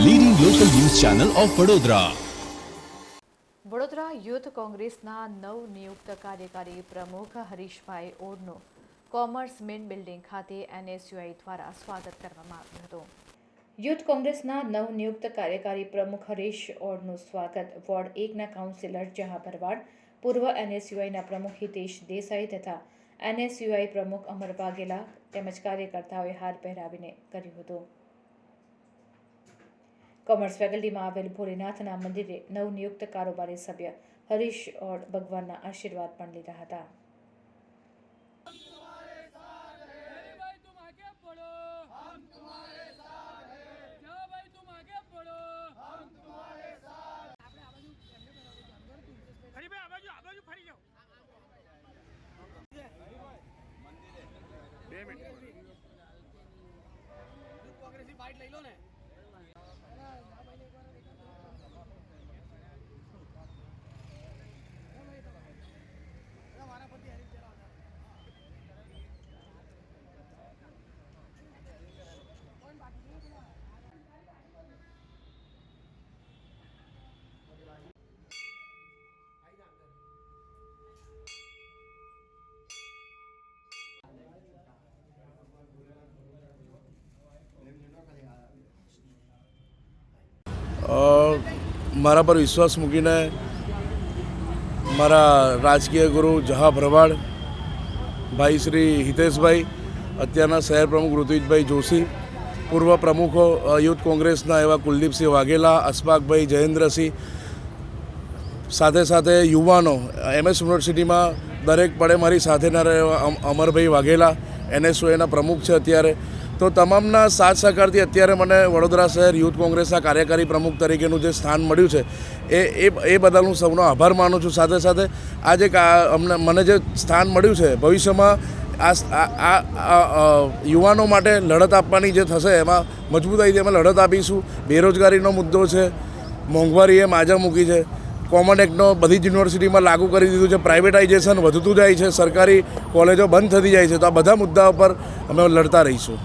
Channel of Vadodara Vadodara youth કોંગ્રેસના નવ નિયુક્ત કાર્યકારી પ્રમુખ હરીશભાઈ ઓડનું કોમર્સ મેન બિલ્ડિંગ ખાતે એનએસયુઆઈ દ્વારા સ્વાગત કરવામાં આવ્યું હતું. યુથ કોંગ્રેસના નવ નિયુક્ત કાર્યકારી પ્રમુખ હરીશ ઓડનું સ્વાગત વોર્ડ એકના કાઉન્સિલર જહા ભરવાડ પૂર્વ એનએસયુઆઈના પ્રમુખ હિતેશ દેસાઈ તથા એનએસયુઆઈ પ્રમુખ અમર વાઘેલા તેમજ કાર્યકર્તાઓએ હાર પહેરાવીને કર્યું હતું. કોમર્સ ફેકલ્ટીમાં આવેલ ભોલેનાથના મંદિરે નવનિયુક્ત કારોબારી સભ્ય હરીશ ઓડ ભગવાનના આશીર્વાદ પણ લીધા હતા. બે મિનિટ. કોંગ્રેસી બાઇટ લઈ લો ને. મારા પર વિશ્વાસ મૂકીને મારા રાજકીય ગુરુ જહા ભરવાડ, ભાઈ શ્રી હિતેશભાઈ, અત્યારના શહેર પ્રમુખ ઋત્વિજભાઈ જોશી, પૂર્વ પ્રમુખો યુથ કોંગ્રેસના એવા કુલદીપસિંહ વાઘેલા, અશફાકભાઈ જયેન્દ્રસિંહ, સાથે સાથે યુવાનો એમએસ યુનિવર્સિટીમાં દરેક પડે મારી સાથેના રહેવા અમરભાઈ વાઘેલા એનએસઓએના પ્રમુખ છે અત્યારે. તો તમામના સાથ સહકારથી અત્યારે મને વડોદરા શહેર યુથ કોંગ્રેસના કાર્યકારી પ્રમુખ તરીકેનું જે સ્થાન મળ્યું છે, એ એ એ બદલ હું સૌનો આભાર માનું છું. સાથે સાથે આ અમને, મને જે સ્થાન મળ્યું છે, ભવિષ્યમાં આ યુવાનો માટે લડત આપવાની જે થશે, એમાં મજબૂતાઈથી અમે લડત આપીશું. બેરોજગારીનો મુદ્દો છે, મોંઘવારીએ માજા મૂકી છે. કોમન એક્ટનો બધી જ યુનિવર્સિટીમાં લાગુ કરી દીધું છે. પ્રાઇવેટાઇઝેશન વધતું જાય છે. સરકારી કોલેજો બંધ થતી જાય છે. તો આ બધા મુદ્દાઓ પર અમે લડતા રહીશું.